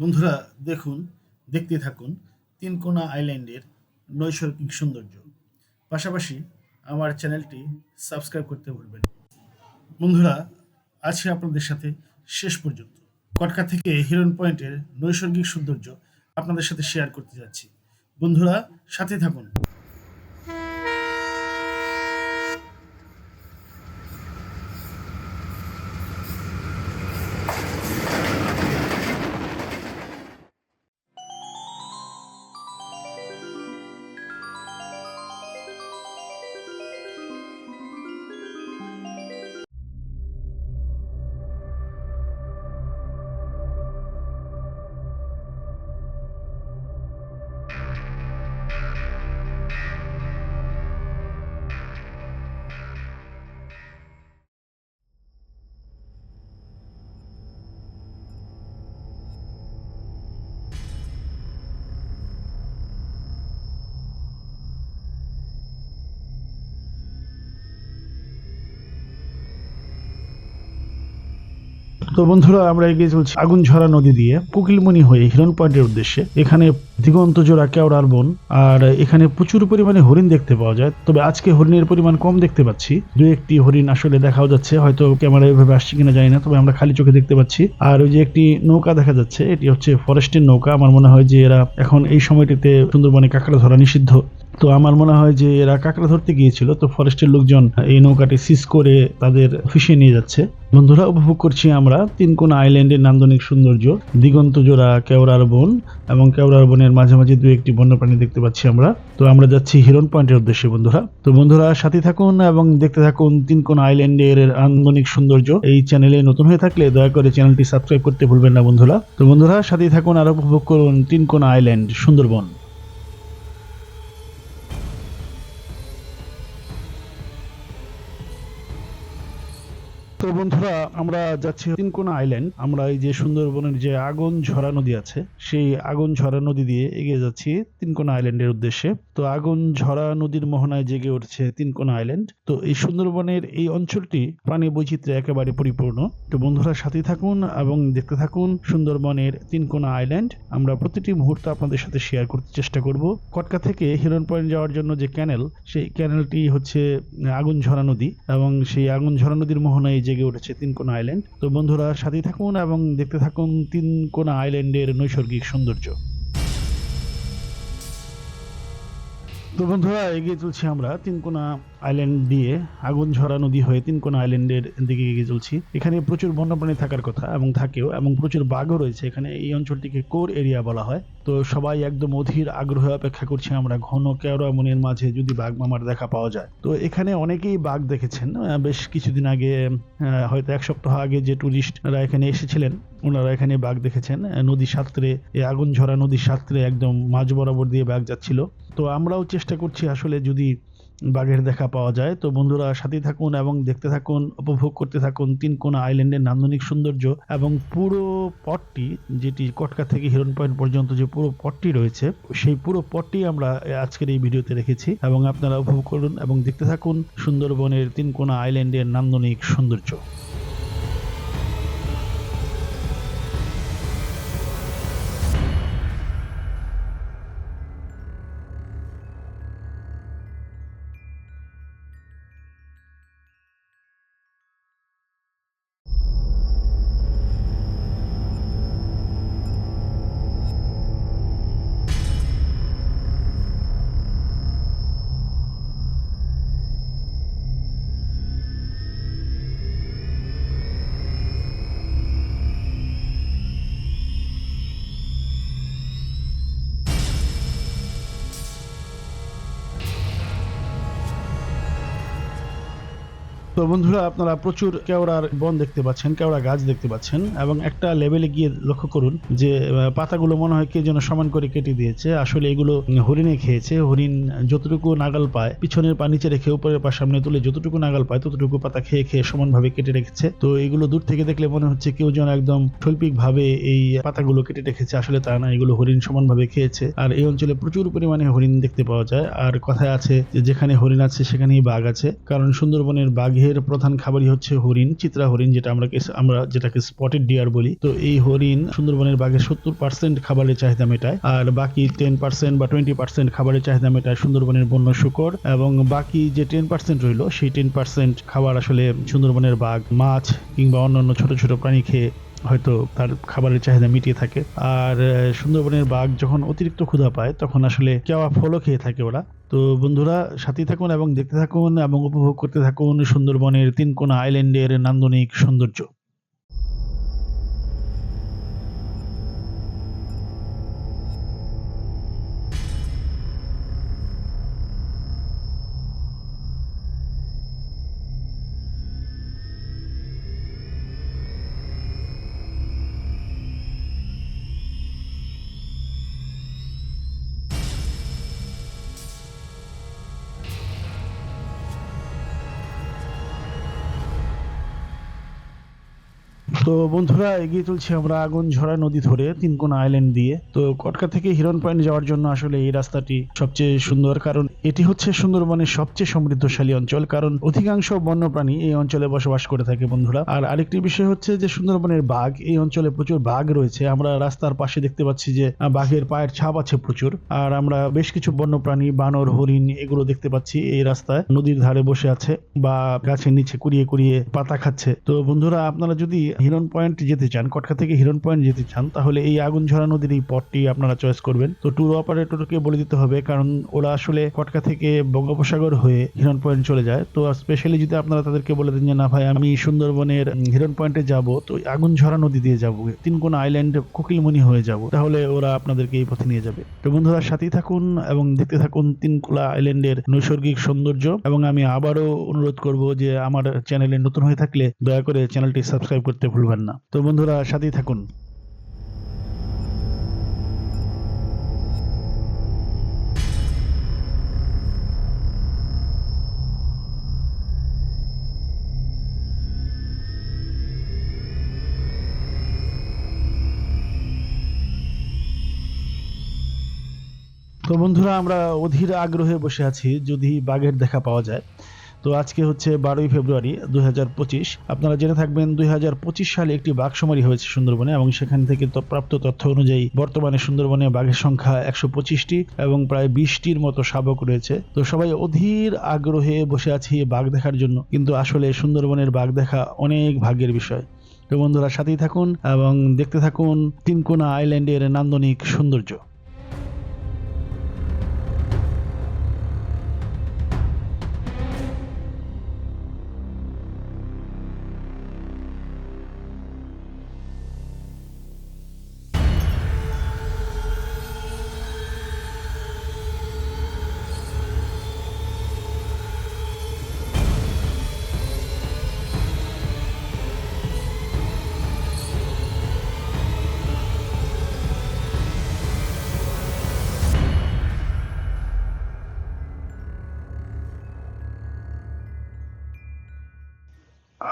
বন্ধুরা, দেখুন, দেখতে থাকুন তিনকোনা আইল্যান্ডের নৈসর্গিক সৌন্দর্য। পাশাপাশি আমার চ্যানেলটি সাবস্ক্রাইব করতে ভুলবেন বন্ধুরা আছি আপনাদের সাথে শেষ পর্যন্ত। কটকা থেকে হিরন পয়েন্টের নৈসর্গিক সৌন্দর্য আপনাদের সাথে শেয়ার করতে যাচ্ছি। বন্ধুরা, সাথে থাকুন। তো বন্ধুরা, আমরা এগিয়ে চলছি আগুন ঝরা নদী দিয়ে, কুকিলমণি হয়ে হিরণ পয়েন্টের উদ্দেশ্যে। এখানে দিগন্ত জোড়া কেওড়ার বন, আর এখানে প্রচুর পরিমাণে হরিণ দেখতে পাওয়া যায়। তবে আজকে হরিণের পরিমাণ কম দেখতে পাচ্ছি। দু একটি হরিণ আসলে দেখাও যাচ্ছে, হয়তো ক্যামেরা এভাবে আসছে কিনা জানি না, তবে আমরা খালি চোখে দেখতে পাচ্ছি। আর ওই যে একটি নৌকা দেখা যাচ্ছে, এটি হচ্ছে ফরেস্টের নৌকা। আমার মনে হয় যে এরা এখন এই সময়টিতে সুন্দরবনে কাঁকড়া ধরা নিষিদ্ধ। তো আমার মনে হয় যে এরা কাঁকড়া ধরতে গিয়েছিল, তো ফরেস্টের লোকজন এই নৌকাটি সিজ করে তাদের ফিশে নিয়ে যাচ্ছে। বন্ধুরা, উপভোগ করছি আমরা তিন তিনকোনা আইল্যান্ডের নান্দনিক সৌন্দর্য, দিগন্ত জোড়া কেওড়ার বন এবং কেওড়ার বনের মাঝে মাঝে দু একটি বন্যপ্রাণী দেখতে পাচ্ছি আমরা। তো আমরা যাচ্ছি হিরন পয়েন্টের উদ্দেশ্যে, বন্ধুরা। তো বন্ধুরা, সাথে থাকুন এবং দেখতে থাকুন তিন তিনকোনা আইল্যান্ডের নান্দনিক সৌন্দর্য। এই চ্যানেলে নতুন হয়ে থাকলে দয়া করে চ্যানেলটি সাবস্ক্রাইব করতে ভুলবেন না, বন্ধুরা। তো বন্ধুরা সাথে থাকুন আর উপভোগ করুন তিন তিনকোনা আইল্যান্ড সুন্দরবন। তো বন্ধুরা, আমরা যাচ্ছি তিনকোনা আইল্যান্ড আমরা এই যে সুন্দরবনের যে আগুন ঝরা নদী আছে, সেই আগুন ঝরা নদী দিয়ে এগিয়ে যাচ্ছি তিনকোনা আইল্যান্ডের উদ্দেশ্যে। তো আগুন ঝরা নদীর মোহনায় জেগে উঠছে তিনকোনা আইল্যান্ড তো এই সুন্দরবনের এই অঞ্চলটি প্রাণী বৈচিত্র্যে একেবারে পরিপূর্ণ। তো বন্ধুরা সাথে থাকুন এবং দেখতে থাকুন সুন্দরবনের তিনকোনা আইল্যান্ড আমরা প্রতিটি মুহূর্ত আপনাদের সাথে শেয়ার করতে চেষ্টা করব। কটকা থেকে হিরন পয়েন্ট যাওয়ার জন্য যে ক্যানেল সেই ক্যানেলটি হচ্ছে আগুন ঝরা নদী এবং সেই আগুন ঝরা নদীর মোহনায় জেগে উঠেছে তিনকোনা আইল্যান্ড তো বন্ধুরা সাথে থাকুন এবং দেখতে থাকুন তিনকোনা আইল্যান্ডের নৈসর্গিক সৌন্দর্য। তো বন্ধুরা, এগিয়ে চলছি আমরা তিনকোনা আইল্যান্ড দিয়ে আগুন ঝরা নদী হয়ে তিনকোনা আইল্যান্ডের দিকে এগিয়ে চলছি। এখানে প্রচুর বন্যপ্রাণী থাকার কথা এবং থাকেও এবং প্রচুর বাঘও রয়েছে। এখানে এই অঞ্চলটিকে কোর এরিয়া বলা হয়। তো সবাই একদম অধীর আগ্রহে অপেক্ষা করছি আমরা ঘন কেওড়া মনের মাঝে যদি বাঘ মামার দেখা পাওয়া যায়। তো এখানে অনেকেই বাঘ দেখেছেন। বেশ কিছুদিন আগে হয়তো এক সপ্তাহ আগে যে টুরিস্টরা এখানে এসেছিলেন, ওনারা এখানে বাঘ দেখেছেন। নদী সাঁতরে এই আগুন ঝরা নদীর সাঁতরে একদম মাঝ বরাবর দিয়ে বাঘ যাচ্ছিল। তো আমরাও চেষ্টা করছি আসলে যদি বাঘের দেখা পাওয়া যায়। তো বন্ধুরা, সাথে থাকুন এবং দেখতে থাকুন, উপভোগ করতে থাকুন তিন তিনকোনা আইল্যান্ডের নান্দনিক সৌন্দর্য এবং পুরো পটটি যেটি কটকা থেকে হিরন পয়েন্ট পর্যন্ত যে পুরো পটটি রয়েছে, সেই পুরো পটটি আমরা আজকের এই ভিডিওতে রেখেছি এবং আপনারা উপভোগ করুন এবং দেখতে থাকুন সুন্দরবনের তিন তিনকোনা আইল্যান্ডের নান্দনিক সৌন্দর্য। তো বন্ধুরা, আপনারা প্রচুর কেওড়ার বন দেখতে পাচ্ছেন, কেওড়া গাছ দেখতে পাচ্ছেন এবং একটা লেভেলে গিয়ে লক্ষ্য করুন যে পাতাগুলো মনে হয় কে যেন সমান করে কেটে দিয়েছে। আসলে এগুলো হরিণে খেয়েছে, হরিণ যতটুকু নাগাল পায়, পিছনের পা নিচে রেখে উপরের পা সামনে তুলে যতটুকু নাগাল পায়, ততটুকু পাতা খেয়ে খেয়ে সমানভাবে কেটে রেখেছে। তো এগুলো দূর থেকে দেখলে মনে হচ্ছে কেউ যেন একদম শৈল্পিক ভাবে এই পাতাগুলো কেটে রেখেছে। আসলে তা না, এগুলো হরিণ সমানভাবে খেয়েছে। আর এই অঞ্চলে প্রচুর পরিমাণে হরিণ দেখতে পাওয়া যায়। আর কথায় আছে যেখানে হরিণ আছে, সেখানেই বাঘ আছে। কারণ সুন্দরবনের বাঘের বাঘের প্রধান খাবারই হচ্ছে হরিণ, চিত্রা হরিণ, যেটা আমরা আমরা যেটাকে স্পটেড ডিয়ার বলি। তো এই হরিণ সুন্দরবনের বাঘে সত্তর পার্সেন্ট খাবারের চাহিদা মেটায়, আর বাকি টেন পার্সেন্ট বা টোয়েন্টি পার্সেন্ট খাবারের চাহিদা মেটায় সুন্দরবনের বন্য শুকর, এবং বাকি যে টেন পার্সেন্ট রইল, সেই টেন পার্সেন্ট খাবার আসলে সুন্দরবনের বাঘ, মাছ, কিংবা অন্যান্য ছোট ছোট প্রাণী খেয়ে হয়তো তার খাবারের চাহিদা মিটিয়ে থাকে। আর সুন্দরবনের বাঘ যখন অতিরিক্ত ক্ষুধা পায়, তখন আসলে কেওয়া ফলও খেয়ে থাকে ওরা। তো বন্ধুরা সাথে থাকুন এবং দেখতে থাকুন এবং উপভোগ করতে থাকুন সুন্দরবনের তিন তিনকোনা আইল্যান্ডের নান্দনিক সৌন্দর্য। তো বন্ধুরা, এগিয়ে চলছি আমরা আগুন ঝরা নদী ধরে তিনকোনা আইল্যান্ড দিয়ে। তো কটকা থেকে হিরন পয়েন্ট যাওয়ার জন্য আসলে এই রাস্তাটি সবচেয়ে সুন্দর, কারণ এটি হচ্ছে সুন্দরবনের সবচেয়ে সমৃদ্ধশালী অঞ্চল, কারণ অধিকাংশ বন্যপ্রাণী এই অঞ্চলে বসবাস করে থাকে বন্ধুরা। আর আরেকটি বিষয় হচ্ছে যে, সুন্দরবনের বাঘ, এই অঞ্চলে প্রচুর বাঘ রয়েছে। আমরা রাস্তার পাশে দেখতে পাচ্ছি যে বাঘের পায়ের ছাপ আছে প্রচুর। আর আমরা বেশ কিছু বন্যপ্রাণী, বানর, হরিণ এগুলো দেখতে পাচ্ছি এই রাস্তায়। নদীর ধারে বসে আছে বা গাছের নিচে কুড়িয়ে কুড়িয়ে পাতা খাচ্ছে। তো বন্ধুরা, আপনারা যদি হিরন পয়েন্ট যেতে চান, কটকা থেকে হিরন পয়েন্ট যেতে চান, তাহলে এই আগুন ঝরা নদীর এই পথটি আপনারা চয়েস করবেন। তো ট্যুর অপারেটরকে বলে দিতে হবে, কারণ ওরা আসলে কটকা থেকে বঙ্গোপসাগর হয়ে হিরন পয়েন্ট চলে যায়। তো স্পেশালি যদি আপনারা তাদেরকে বলে দেন যে, না ভাই, আমি সুন্দরবনের হিরন পয়েন্টে যাব, তো আগুন ঝরা নদী দিয়ে যাব তিনকোনা আইল্যান্ড কোকিলমণি হয়ে যাব, তাহলে ওরা আপনাদেরকে এই পথে নিয়ে যাবে। তো বন্ধুরা, সাথেই থাকুন এবং দেখতে থাকুন তিনকোলা আইল্যান্ডের নৈসর্গিক সৌন্দর্য। এবং আমি আবারও অনুরোধ করব যে, আমার চ্যানেলে নতুন হয়ে থাকলে দয়া করে চ্যানেলটি সাবস্ক্রাইব করতে ভুলবেন না। তো বন্ধুরা, সাথেই থাকুন। তো বন্ধুরা, আমরা অধীর আগ্রহে বসে আছি, যদি বাঘের দেখা পাওয়া যায়। তো আজকে হচ্ছে বারোই ফেব্রুয়ারি দুই হাজার পঁচিশ। আপনারা জেনে থাকবেন দুই হাজার পঁচিশ সালে একটি বাঘ শুমারি হয়েছে সুন্দরবনে এবং সেখান থেকে প্রাপ্ত তথ্য অনুযায়ী বর্তমানে সুন্দরবনে বাঘের সংখ্যা একশো পঁচিশটি এবং প্রায় বিশটির মতো শাবক রয়েছে। তো সবাই অধীর আগ্রহে বসে আছি বাঘ দেখার জন্য। কিন্তু আসলে সুন্দরবনের বাঘ দেখা অনেক ভাগ্যের বিষয়। তো বন্ধুরা সাথেই থাকুন এবং দেখতে থাকুন তিনকোনা আইল্যান্ডের নান্দনিক সৌন্দর্য।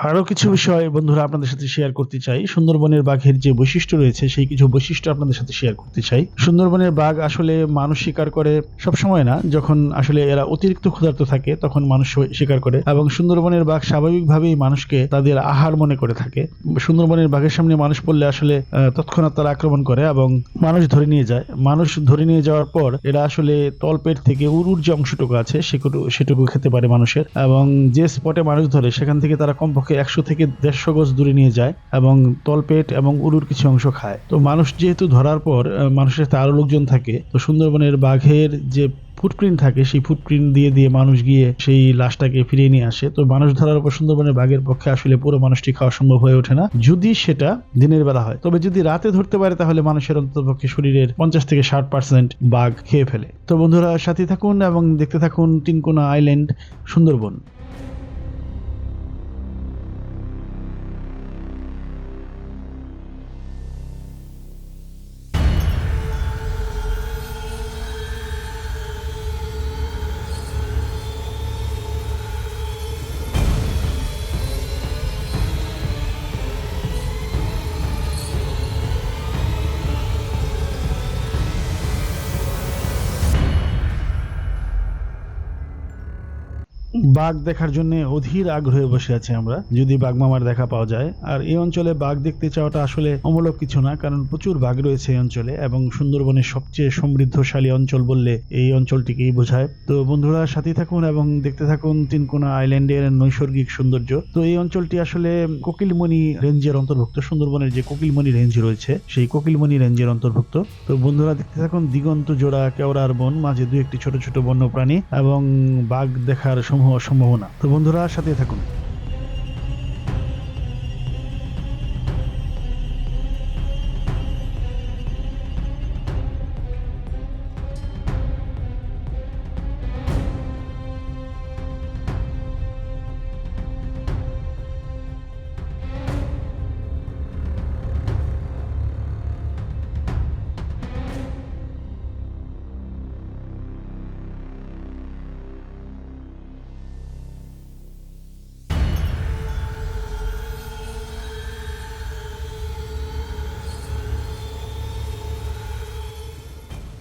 আরও কিছু বিষয় বন্ধুরা আপনাদের সাথে শেয়ার করতে চাই। সুন্দরবনের বাঘের যে বৈশিষ্ট্য রয়েছে, সেই কিছু বৈশিষ্ট্য আপনাদের সাথে শেয়ার করতে চাই। সুন্দরবনের বাঘ আসলে মানুষ শিকার করে সব সময় না, যখন আসলে এরা অতিরিক্ত ক্ষুধার্ত থাকে, তখন মানুষ শিকার করে। এবং সুন্দরবনের বাঘ স্বাভাবিকভাবেই মানুষকে তাদের আহার মনে করে থাকে। সুন্দরবনের বাঘের সামনে মানুষ পড়লে আসলে তৎক্ষণাৎ তারা আক্রমণ করে এবং মানুষ ধরে নিয়ে যায়। মানুষ ধরে নিয়ে যাওয়ার পর এরা আসলে তলপেট থেকে উরুর যে অংশটুকু আছে সেটুকু সেটুকু খেতে পারে মানুষের। এবং যে স্পটে মানুষ ধরে, সেখান থেকে তারা কমপক্ষে একশো থেকে দেড়শো গজ দূরে নিয়ে যায় এবং তলপেট এবং উরুর কিছু অংশ খায়। তো মানুষ যেহেতু ধরার পর মানুষের সাথে আরও লোকজন থাকে, তো সুন্দরবনের বাঘের যে ফুটপ্রিন্ট থাকে, সেই ফুটপ্রিন্ট দিয়ে দিয়ে মানুষ গিয়ে সেই লাশটাকে ফিরিয়ে নিয়ে আসে। তো মানুষ ধরার পর সুন্দরবনের বাঘের পক্ষে আসলে পুরো মানুষটি খাওয়া সম্ভব হয়ে ওঠে না। যদি সেটা দিনের বেলা হয়, তবে যদি রাতে ধরতে পারে, তাহলে মানুষের অন্ততপক্ষে শরীরের পঞ্চাশ থেকে ষাট পার্সেন্ট বাঘ খেয়ে ফেলে। তো বন্ধুরা সাথে থাকুন এবং দেখতে থাকুন তিনকোনা আইল্যান্ড সুন্দরবন। বাঘ দেখার জন্য অধীর আগ্রহে বসে আছি আমরা, যদি বাঘ মামার দেখা পাওয়া যায়। আর এই অঞ্চলে বাঘ দেখতে চাওয়াটা আসলে অমূলক কিছু না, কারণ প্রচুর বাঘ রয়েছে এই অঞ্চলে এবং সুন্দরবনের সবচেয়ে সমৃদ্ধশালী অঞ্চল বললে এই অঞ্চলটিকেই বোঝায়। তো বন্ধুরা সাথে থাকুন এবং দেখতে থাকুন তিনকোনা আইল্যান্ডের নৈসর্গিক সৌন্দর্য। তো এই অঞ্চলটি আসলে কোকিলমণি রেঞ্জের অন্তর্ভুক্ত, সুন্দরবনের যে কোকিলমণি রেঞ্জ রয়েছে, সেই কোকিলমণি রেঞ্জের অন্তর্ভুক্ত। তো বন্ধুরা, দেখতে থাকুন দিগন্ত জোড়া কেওড়ার বন, মাঝে দু একটি ছোট ছোট বন্যপ্রাণী এবং বাঘ দেখার সমূহ সম্ভাবনা। তো বন্ধুরা সাথে থাকুন।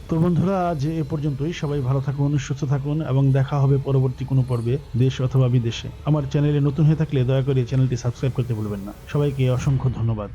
তো বন্ধুরা, আজ এ পর্যন্তই। সবাই ভালো থাকুন, সুস্থ থাকুন এবং দেখা হবে পরবর্তী কোনো পর্বে, দেশ অথবা বিদেশে। আমার চ্যানেলে নতুন হয়ে থাকলে দয়া করে চ্যানেলটি সাবস্ক্রাইব করতে ভুলবেন না। সবাইকে অসংখ্য ধন্যবাদ।